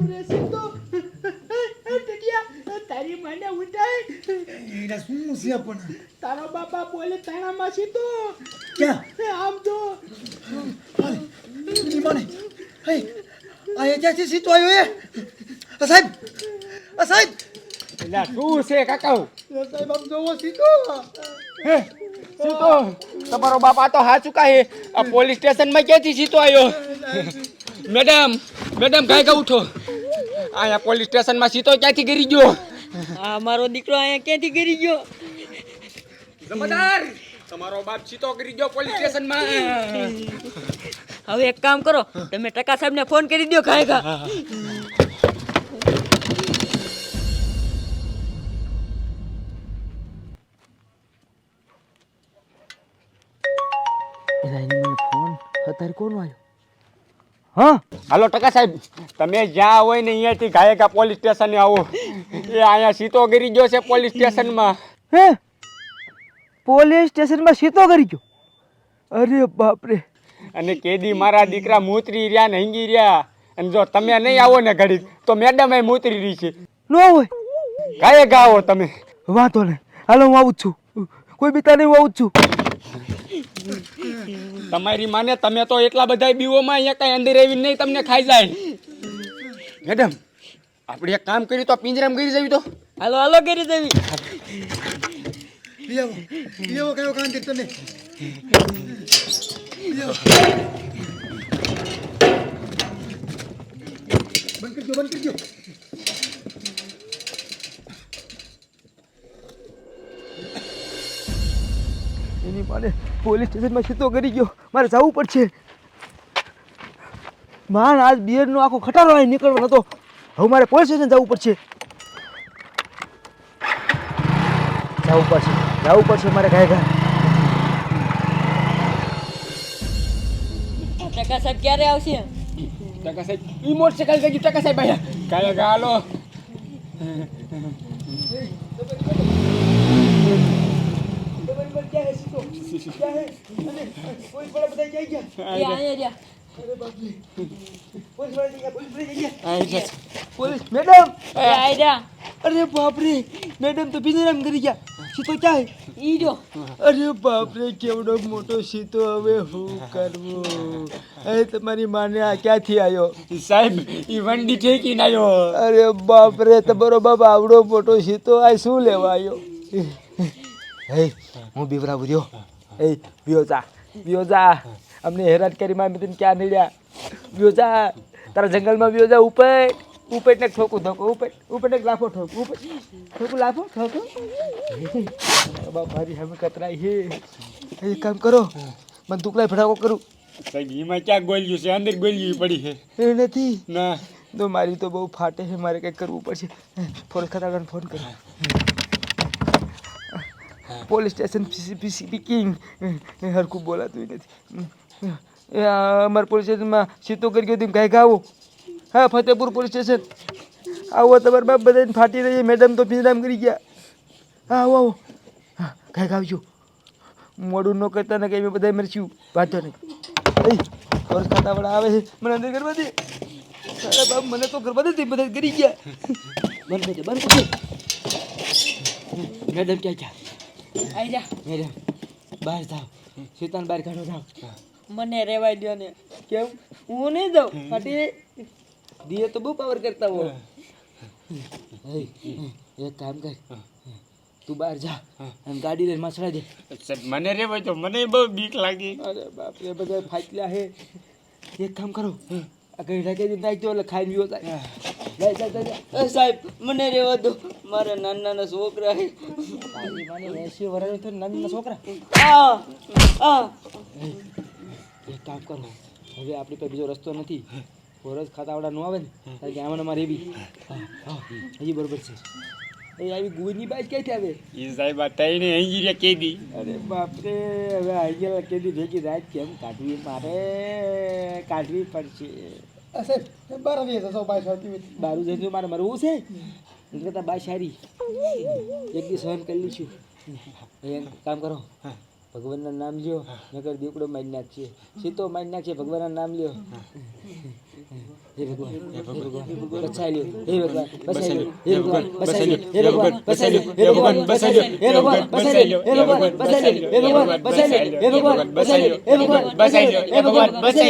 Operation શું છે બાપા બોલે તાણામાં છે આમ તો મને ક્યાંથી સીતો આવ્યો એ સાહેબ આ સાહેબ છે કાકા સાહેબ આમ જોવો તમારો બાપા તો હા ચુકા હે આ પોલીસ સ્ટેશનમાં ક્યાંથી સીતો આવ્યો મેડમ મેડમ ગાય ગા ઉઠો અહીંયા પોલીસ સ્ટેશનમાં સીતો ક્યાંથી ગરી ગયો? આ મારો દીકરો અહીંયા ક્યાંથી ગરી ગયો? જમાદાર તમારો બાપ સીતો ગરી ગયો પોલીસ સ્ટેશનમાં. હવે એક કામ કરો તમે ટકા સાહેબને ફોન કરી દો ખાયગા હા? હાલો ટકા સાહેબ તમે જ્યાં હોય ને અહીંયાથી ગાયકા પોલીસ સ્ટેશને આવો. એ અહીંયા સીતો ગરી ગયો છે પોલીસ સ્ટેશનમાં. હે? પોલીસ સ્ટેશનમાં સીતો ગરી ગયો? અરે બાપરે. અને કેદી મારા દીકરા મૂતરી રહ્યા ને હંગી રહ્યા. અને જો તમે નહીં આવો ને ઘડી તો મેડમ એ મૂતરી રહી છે. નો હોય. ગાયે ગાવો તમે. વાંધો નહીં. હાલો હું આવું છું. કોઈ બીતા નહીં હું આવું છું. તમારી માને તમે તો એટલા બધા બીવોમાં અહીંયા કઈ અંદર આવીને નહીં તમને ખાઈ જાય. મેડમ આપણે એક કામ કર્યું તો પિંજરામાં ગીરી જવી તો? હાલો હાલો ગીરી જવી. લેવો લેવો કયો કાંતિ તમે? બંધ કરજો બંધ કરજો. એની માને પોલીસ સ્ટેશનમાં સીતો કરી ગયો. મારે જવું પડશે. માન આજ બિયરનો આખો ખટારો અહીં નીકળવાનો હતો. હવે મારે પોલીસ સ્ટેશન જવું પડશે. જવું પડશે. જવું પડશે મારે ઘરે ઘરે. ટકા સાહેબ ક્યારે આવશે? ટકા સાહેબ ઈ મોટરસાઇકલ ગયું ટકા સાહેબ અહીંયા કાયા ગાલો એ અહીંયા રહ્યા પોલીસ મેડમ એ આઈ રહ્યા અરે બાપરે, મેડમ, તો બિનરામ કરી ગયા. સીતો ક્યાં ઈ જો અરે બાપરે કેવડો મોટો સીતો હવે હું કરવું એ તમારી માને આ ક્યાંથી આવ્યો સાહેબ ઈ વંડી ઠેકીને આવ્યો અરે બાપરે, તમારો બાપ આવડો મોટો સીતો આ શું લેવા આવ્યો હે? હું બીવરાવું રહ્યો. એ વિયોજા વિયોજા અમને હેરાન કરી માં તને ક્યાં નડ્યા વિયોજા તારા જંગલમાં વિયોજા ઉપર ઉપેટ ને ઠોકું ધોકો ઉપેટ ઉપેટ ને લાફો ઠોક ઉપેટ ઠોકું લાફો ઠોકો બાપ મારી હમે કતરાઈ હે એક કામ કરો બંદૂક લાઈ ફટાકો કરું એમાં ક્યાં ગોલ્યું છે અંદર ગોલ્યું પડી છે એ નથી ના તો મારી તો બહુ ફાટે છે મારે કંઈક કરવું પડશે ફોન ખાતાવાળાને ફોન કરો પોલીસ સ્ટેશન સ્પીકિંગ હરખું બોલાતું નથી. અમારા પોલીસ સ્ટેશનમાં સીતો કરી ગયો તેમ કાંઈક ગાવો હા, ફતેપુર પોલીસ સ્ટેશન. આવો, તમારા બાપ બધાને ફાટી રહી મેડમ તો પિંજરામ કરી ગયા. હા, આવો આવો. હા કાંઈક ગાવજો મોડું ન કરતા ને કંઈ બધા મરશું. વાંધો નહીં. એ ખાતા ખાતાવાળા આવે છે. મને અંદર કરવા દે. અરે બાપ મને તો કરવા દે બધા કરી ગયા. બંધ કરી બંધ કરી મેડમ ક્યાં ક્યાં આઈ જા. મેડમ બહાર જાવ શેતાન બહાર કાઢો જાવ મને રેવાય દો ને. કેમ? હું નહીં દઉં ફાટી દિયે તો બહુ પાવર કરતા હો. એક કામ કર. તું બહાર જા. અને ગાડી લઈને મસળા દે. મને રે ભાઈ તો મને બહુ બીક લાગી. અરે બાપ રે બધા ફાટલા હે. એક કામ કરો. આ કઈ રાખી દે નાખી તો એટલે ખાઈને વિયો થાય. જા જા જા, જા સાહેબ મને રેવા દો. મારા નાના નાના છોકરા એસી વર્ષ એક કામ કરો હવે આપણી પાસે બીજો રસ્તો નથી ફોરજ ખાતાવાળા નો આવે ને કારણ કે આમાં અમારે એવી હજી બરોબર છે એ આવી ગુજની બાજ ક્યાંથી આવે એ સાહેબ આ તઈને અહીં કેદી અરે બાપરે હવે આઈગેલા કેદી ભેગી રાત કેમ કાઢવી મારે કાઢવી પડશે સાહેબ બાર વાગે જશો બાય સાહેબ બારું જઈને મારે મરવું છે? એમ કરતા બા સારી એક દી સહન કરી લઈશું એ કામ કરો ભગવાનના નામ લ્યો નગર દીકડો મારી નાખશે સીતો મારી નાખશે ભગવાનના નામ લ્યો હે ભગવાન હે ભગવાન બચાવી લ્યો હે ભગવાન લ્યો હે ભગવાન બચાવી લ્યો હે ભગવાન બચાવી લ્યો હે ભગવાન બચાવી લ્યો હે ભગવાન બચાવી લ્યો હે ભગવાન બચાવી લ્યો હે ભગવાન બચાવી લ્યો હે ભગવાન બચાવી લ્યો હે ભગવાન બચાવી લ્યો હે ભગવાન બચાવી લ્યો હે ભગવાન બચાવી